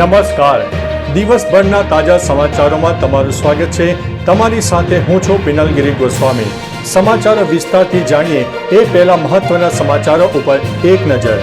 નમસ્કાર. દિવસભરના તાજા સમાચારોમાં તમારું સ્વાગત છે. તમારી સાથે હું છું પિનલગીરી ગોસ્વામી. સમાચારો વિસ્તારથી જાણીએ એ પહેલા મહત્વના સમાચારો ઉપર એક નજર.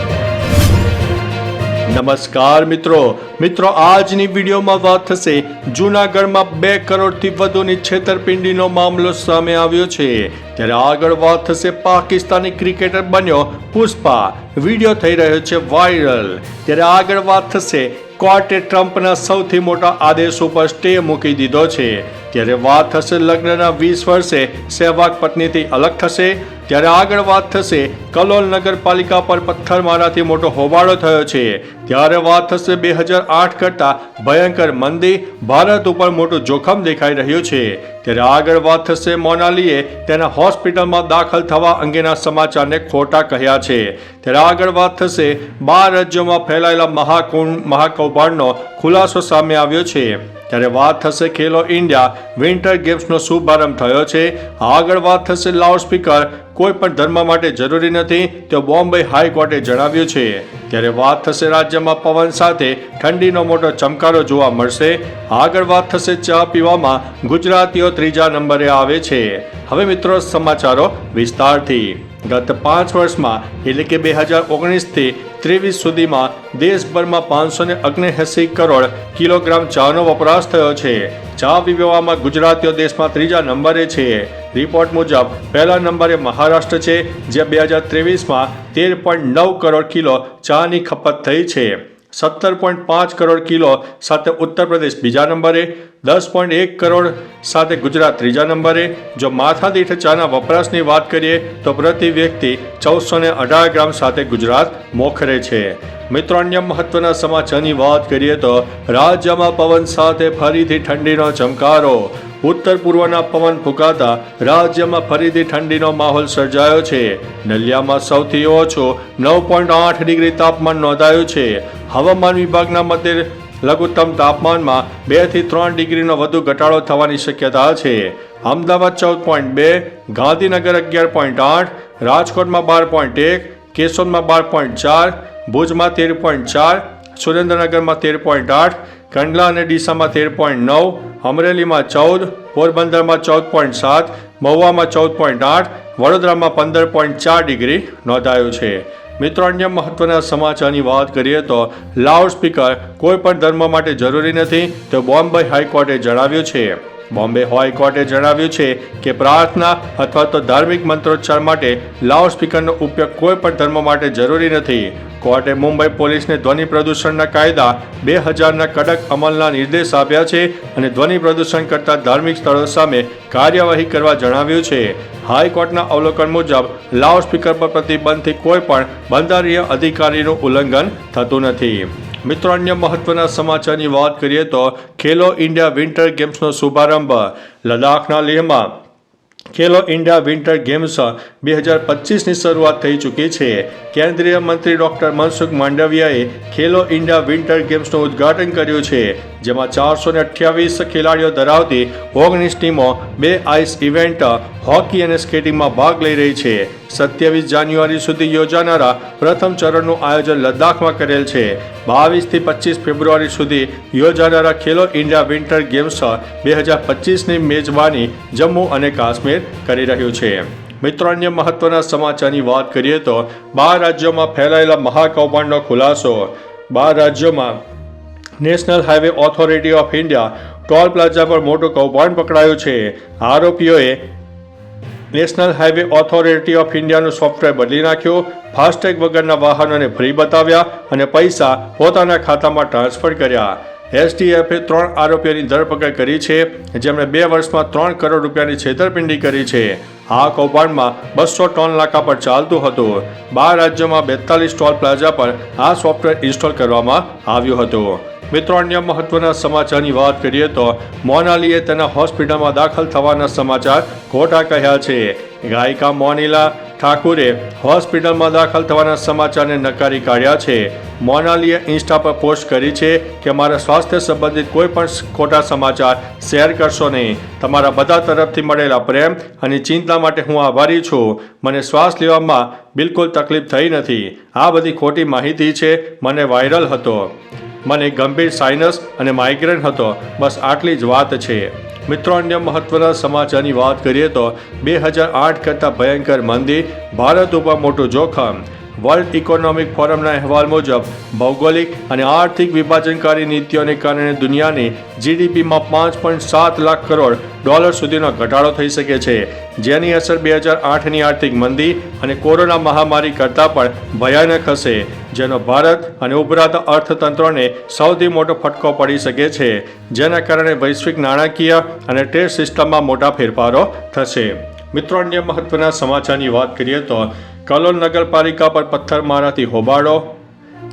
નમસ્કાર મિત્રો. મિત્રો, આજની વિડીયોમાં વાત થશે જૂનાગઢમાં બે કરોડથી વધુની છેતરપિંડીનો મામલો સામે આવ્યો છે. ત્યારે આગળ વાત થશે પાકિસ્તાની ક્રિકેટર બન્યો પુષ્પા. વીડિયો થઈ રહ્યો છે વાયરલ. ત્યારે આગળ વાત થશે કોર્ટે ટ્રમ્પના સૌથી મોટા આદેશ ઉપર સ્ટે મૂકી દીધો છે. ત્યારે વાત થશે લગ્નના વીસ વર્ષે સહેવાગ પત્નીથી અલગ થશે, ત્યારે આગળ વાત થશે કલોલ નગરપાલિકા પર પથ્થરમારાથી મોટો હોબાળો થયો છે. ત્યારે વાત થશે બે હજાર આઠ કરતા ભયંકર મંદી, ભારત ઉપર મોટું જોખમ દેખાઈ રહ્યું છે. ત્યારે આગળ વાત થશે મોનાલીએ તેના હોસ્પિટલમાં દાખલ થવા અંગેના સમાચારને ખોટા કહ્યા છે. ત્યારે આગળ વાત થશે બાર રાજ્યોમાં ફેલાયેલા મહાકુંભ, મહાકૌભાંડનો ખુલાસો સામે આવ્યો છે. ત્યારે વાત થશે ખેલો ઇન્ડિયા. વિન્ટર ગેમ્સનો શુભારંભ થયો છે. આગળ વાત થશે લાઉડસ્પીકર કોઈ પણ ધર્મ માટે જરૂરી નથી, તો બોમ્બે હાઈકોર્ટે જણાવ્યું છે. ત્યારે વાત થશે રાજ્યમાં પવન સાથે. ઠંડીનો મોટો ચમકારો જોવા મળશે. આગળ વાત થશે ચા પીવામાં. ગુજરાતીઓ ત્રીજા નંબરે આવે છે. હવે મિત્રો સમાચારો વિસ્તારથી. ગત પાંચ વર્ષમાં, એટલે કે બે હજાર ઓગણીસથી ત્રેવીસ સુધીમાં, દેશભરમાં પાંચસો ને ઓગણએંસી કરોડ કિલોગ્રામ ચાનો વપરાશ થયો છે. ચા પીવામાં ગુજરાતીઓ દેશમાં ત્રીજા નંબરે છે. રિપોર્ટ મુજબ, પહેલા નંબરે મહારાષ્ટ્ર છે, જ્યાં બે હજાર ત્રેવીસમાં તેર પોઈન્ટ નવ કરોડ કિલો ચાની ખપત થઈ છે. સત્તર પોઈન્ટ પાંચ કરોડ કિલો સાથે ઉત્તર પ્રદેશ બીજા નંબરે, દસ પોઈન્ટ એક કરોડ સાથે ગુજરાત ત્રીજા નંબરે. જો માથાદીઠ ચાના વપરાશની વાત કરીએ, તો પ્રતિ વ્યક્તિ ચૌદસો ને અઢાર ગ્રામ સાથે ગુજરાત મોખરે છે. મિત્રો, અન્ય મહત્વના સમાચારની વાત કરીએ તો રાજ્યમાં પવન સાથે ફરીથી ઠંડીનો ચમકારો. ઉત્તર પૂર્વના પવન ફૂંકાતા રાજ્યમાં ફરીથી ઠંડીનો માહોલ સર્જાયો છે. નલિયામાં સૌથી ઓછો નવ પોઈન્ટ આઠ ડિગ્રી તાપમાન નોંધાયું છે. હવામાન વિભાગના મતે લઘુત્તમ તાપમાનમાં બેથી ત્રણ ડિગ્રીનો વધુ ઘટાડો થવાની શક્યતા છે. અમદાવાદ ચૌદ પોઈન્ટ બે, ગાંધીનગર અગિયાર પોઈન્ટ આઠ, રાજકોટમાં બાર પોઈન્ટ એક, કેશોદમાં બાર પોઈન્ટ ચાર, ભુજમાં તેર પોઈન્ટ ચાર, સુરેન્દ્રનગરમાં તેર પોઈન્ટ આઠ, કંડલા અને ડીસામાં તેર પોઈન્ટ નવ, અમરેલીમાં ચૌદ, પોરબંદરમાં ચૌદ પોઈન્ટ સાત, મહુવામાં ચૌદ પોઈન્ટ આઠ, વડોદરામાં પંદર પોઈન્ટ ચાર ડિગ્રી નોંધાયું છે. મિત્રો, અન્ય મહત્વના સમાચારની વાત કરીએ તો લાઉડ સ્પીકર કોઈ પણ ધર્મ માટે જરૂરી નથી, તો બોમ્બે હાઈકોર્ટે જણાવ્યું છે. બોમ્બે હાઈકોર્ટે જણાવ્યું છે કે પ્રાર્થના અથવા તો ધાર્મિક મંત્રોચ્ચાર માટે લાઉડ સ્પીકરનો ઉપયોગ કોઈ પણ ધર્મ માટે જરૂરી નથી. કોર્ટે મુંબઈ પોલીસને ધ્વનિ પ્રદૂષણના કાયદા બે હજારના કડક અમલના નિર્દેશ આપ્યા છે અને ધ્વનિ પ્રદૂષણ કરતા ધાર્મિક સ્થળો સામે કાર્યવાહી કરવા જણાવ્યું છે. હાઈકોર્ટના અવલોકન મુજબ, લાઉડ સ્પીકર પર પ્રતિબંધથી કોઈ પણ બંધારણીય અધિકારીનું ઉલ્લંઘન થતું નથી. મિત્રો, અન્ય મહત્વના સમાચારની વાત કરીએ તો ખેલો ઇન્ડિયા વિન્ટર ગેમ્સનો શુભારંભ. લદ્દાખના લેહમાં ખેલો ઇન્ડિયા વિન્ટર ગેમ્સ બે હજાર પચીસની શરૂઆત થઈ ચૂકી છે. કેન્દ્રીય મંત્રી ડોક્ટર મનસુખ માંડવિયાએ ખેલો ઇન્ડિયા વિન્ટર ગેમ્સનું ઉદ્ઘાટન કર્યું છે. જેમાં ચારસો ને અઠ્યાવીસ ખેલાડીઓ ધરાવતી ઓગણીસ ટીમો બે આઈસ ઇવેન્ટ, હોકી અને સ્કેટિંગમાં ભાગ લઈ રહી છે. સત્યાવીસ જાન્યુઆરી સુધી યોજાનારા પ્રથમ ચરણનું આયોજન લદ્દાખમાં કરેલ છે. બાવીસથી પચીસ ફેબ્રુઆરી સુધી યોજાનારા ખેલો ઇન્ડિયા વિન્ટર ગેમ્સ બે હજાર પચીસની મેજબાની જમ્મુ અને કાશ્મીર કરી રહ્યું છે. મિત્રો, અન્ય મહત્વના સમાચારની વાત કરીએ તો બાર રાજ્યોમાં ફેલાયેલા મહાકૌભાંડનો ખુલાસો. બાર રાજ્યોમાં national highway authority of India toll plaza પર મોટું કૌભાંડ પકડાયું છે. આરોપીઓએ નેશનલ હાઈવે ઓથોરિટી ઓફ ઇન્ડિયાનું સોફ્ટવેર બદલી નાખ્યું, ફાસ્ટેગ વગરના વાહનોને ફ્રી બતાવ્યા અને પૈસા પોતાના ખાતામાં ટ્રાન્સફર કર્યા. એસટીએફે ત્રણ આરોપીઓની ધરપકડ કરી છે, જેમણે બે વર્ષમાં ત્રણ કરોડ રૂપિયાની છેતરપિંડી કરી છે. આ કૌભાંડમાં બસો ટોન નાકા પર ચાલતું હતું. બાર રાજ્યોમાં બેતાલીસ ટોલ પ્લાઝા પર આ સોફ્ટવેર ઇન્સ્ટોલ કરવામાં આવ્યું હતું. મિત્રો, અન્ય મહત્વના સમાચારની વાત કરીએ તો મોનાલીએ તેના હોસ્પિટલમાં દાખલ થવાના સમાચાર ખોટા કહ્યા છે. ગાયિકા મોનિલા ઠાકુરે હોસ્પિટલમાં દાખલ થવાના સમાચારને નકારી કાઢ્યા છે. મોનાલીએ ઇન્સ્ટા પર પોસ્ટ કરી છે કે મારા સ્વાસ્થ્ય સંબંધિત કોઈ પણ ખોટા સમાચાર શેર કરશો નહીં. તમારા બધા તરફથી મળેલા પ્રેમ અને ચિંતા માટે હું આભારી છું. મને શ્વાસ લેવામાં બિલકુલ તકલીફ થઈ નથી. આ બધી ખોટી માહિતી છે. મને વાયરલ હતો. મને ગંભીર સાઇનસ અને માઇગ્રેન હતો. બસ આટલી જ વાત છે. મિત્રો, અન્ય મહત્વના સમાચારની વાત કરીએ તો બે હજાર આઠ કરતાં ભયંકર મંદી ભારત ઉપર મોટું જોખમ. વર્લ્ડ ઇકોનોમિક ફોરમના અહેવાલ મુજબ, ભૌગોલિક અને આર્થિક વિભાજનકારી નીતિઓને કારણે દુનિયાની જીડીપીમાં પાંચ પોઈન્ટ સાત લાખ કરોડ ડોલર સુધીનો ઘટાડો થઈ શકે છે. જેની અસર બે હજાર આઠની આર્થિક મંદી અને કોરોના મહામારી કરતાં પણ ભયાનક હશે, જેનો ભારત અને ઉભરાતા અર્થતંત્રોને સૌથી મોટો ફટકો પડી શકે છે. જેના કારણે વૈશ્વિક નાણાકીય અને ટ્રેડ સિસ્ટમમાં મોટા ફેરફારો થશે. મિત્રો અન્ય મહત્વના સમાચારની વાત કરીએ તો કલોલ નગરપાલિકા પર પથ્થરમારાથી હોબાળો.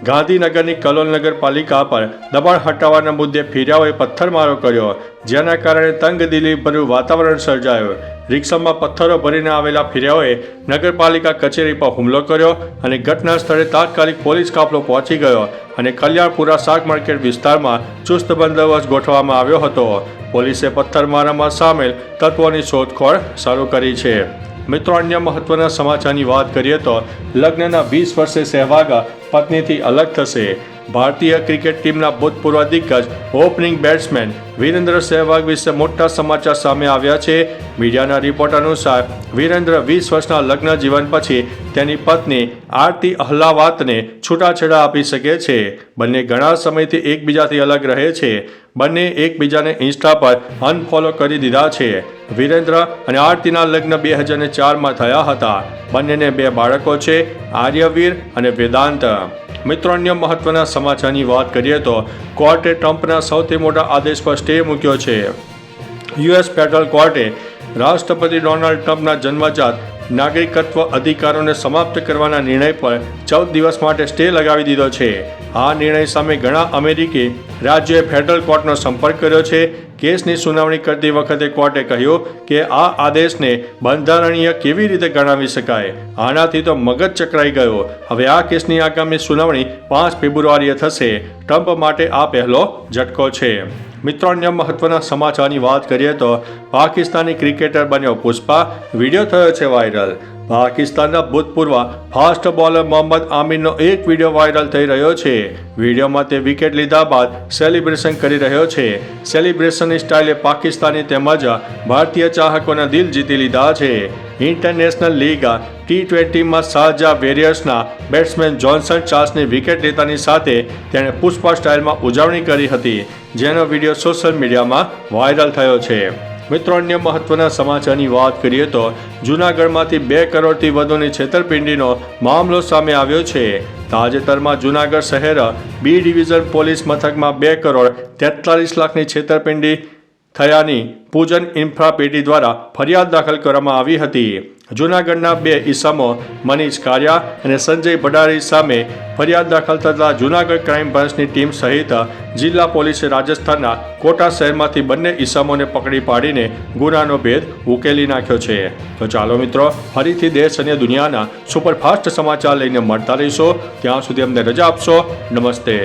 ગાંધીનગરની કલોલ નગરપાલિકા પર દબાણ હટાવવાના મુદ્દે ફિર્યાઓએ પથ્થરમારો કર્યો. જેના કારણે તંગદિલીભર્યું વાતાવરણ સર્જાયું. રિક્ષામાં પથ્થરો ભરીને આવેલા ફિર્યાઓએ નગરપાલિકા કચેરી પર હુમલો કર્યો અને ઘટના સ્થળે તાત્કાલિક પોલીસ કાફલો પહોંચી ગયો અને કલ્યાણપુરા શાક માર્કેટ વિસ્તારમાં ચુસ્ત બંદોબસ્ત ગોઠવવામાં આવ્યો હતો. પોલીસે પથ્થરમારામાં સામેલ તત્વોની શોધખોળ શરૂ કરી છે. મિત્રો, અન્ય મહત્વના સમાચારની વાત કરીએ તો લગ્નના વીસ વર્ષે સહેવાગ પત્નીથી અલગ થશે ભારતીય ક્રિકેટ ટીમના ભૂતપૂર્વ દિગ્ગજ ઓપનિંગ બેટ્સમેન વીરેન્દ્ર સહેવાગ વિશે મોટા સમાચાર સામે આવ્યા છે. મીડિયાના રિપોર્ટ અનુસાર, વીરેન્દ્ર વીસ વર્ષના લગ્ન જીવન પછી તેની પત્ની આરતી અહલાવાતને છૂટાછેડા આપી શકે છે. બંને ઘણા સમયથી એકબીજાથી અલગ રહે છે. બંને એકબીજાને ઇન્સ્ટા પર અનફોલો કરી દીધા છે. વિરેન્દ્ર અને આરતીના લગ્ન બે હજાર ચારમાં થયા હતા. બંનેને બે બાળકો છે, આર્યવીર અને વેદાંત. મિત્રો અન્ય મહત્વના સમાચારની વાત કરીએ તો કોર્ટે ટ્રમ્પના સૌથી મોટા આદેશ પર સ્ટે મૂક્યો છે. યુએસ ફેડરલ કોર્ટે રાષ્ટ્રપતિ ડોનાલ્ડ ટ્રમ્પના જન્મજાત નાગરિકત્વ અધિકારોને સમાપ્ત કરવાના નિર્ણય પર ચૌદ દિવસ માટે સ્ટે લગાવી દીધો છે. આ નિર્ણય સામે ઘણા અમેરિકી રાજ્યોએ ફેડરલ કોર્ટનો સંપર્ક કર્યો છે. કેસની સુનાવણી કરતી વખતે કોર્ટે કહ્યું કે આ આદેશને બંધારણીય કેવી રીતે ગણાવી શકાય? આનાથી તો મગજ ચકરાઈ ગયો. હવે આ કેસની આગામી સુનાવણી પાંચ ફેબ્રુઆરીએ થશે. ટ્રમ્પ માટે આ પહેલો ઝટકો છે. મિત્રો, અન્ય મહત્વના સમાચારની વાત કરીએ તો પાકિસ્તાની ક્રિકેટર બન્યો પુષ્પા. વીડિયો થયો છે વાયરલ. પાકિસ્તાનના ભૂતપૂર્વ ફાસ્ટ બોલર મોહમ્મદ આમીરનો એક વીડિયો વાયરલ થઈ રહ્યો છે. વિડીયોમાં તે વિકેટ લીધા બાદ સેલિબ્રેશન કરી રહ્યો છે. સેલિબ્રેશનની સ્ટાઇલે પાકિસ્તાની તેમજ ભારતીય ચાહકોના દિલ જીતી લીધા છે. ઇન્ટરનેશનલ લીગ ટી ટ્વેન્ટીમાં શાહજા વેરિયર્સના બેટ્સમેન જોન્સન ચાર્લ્સની વિકેટ લેતાની સાથે તેણે પુષ્પા સ્ટાઇલમાં ઉજવણી કરી હતી, જેનો વીડિયો સોશિયલ મીડિયામાં વાયરલ થયો છે. મિત્રો અન્ય મહત્વના સમાચારની વાત કરીએ તો જૂનાગઢમાંથી બે કરોડથી વધુની છેતરપિંડીનો મામલો સામે આવ્યો છે. તાજેતરમાં જૂનાગઢ શહેર બી ડિવિઝન પોલીસ મથકમાં બે કરોડ તેતાલીસ લાખની છેતરપિંડી થયાની પૂજન ઇન્ફ્રા પેઢી દ્વારા ફરિયાદ દાખલ કરવામાં આવી હતી. જૂનાગઢના બે ઈસમો મનીષ કારિયા અને સંજય ભડારી સામે ફરિયાદ દાખલ થતાં જૂનાગઢ ક્રાઇમ બ્રાન્ચની ટીમ સહિત જિલ્લા પોલીસે રાજસ્થાનના કોટા શહેરમાંથી બંને ઈસમોને પકડી પાડીને ગુનાનો ભેદ ઉકેલી નાખ્યો છે. તો ચાલો મિત્રો, ફરીથી દેશ અને દુનિયાના સુપરફાસ્ટ સમાચાર લઈને મળતા રહીશો. ત્યાં સુધી અમને રજા આપશો. નમસ્તે.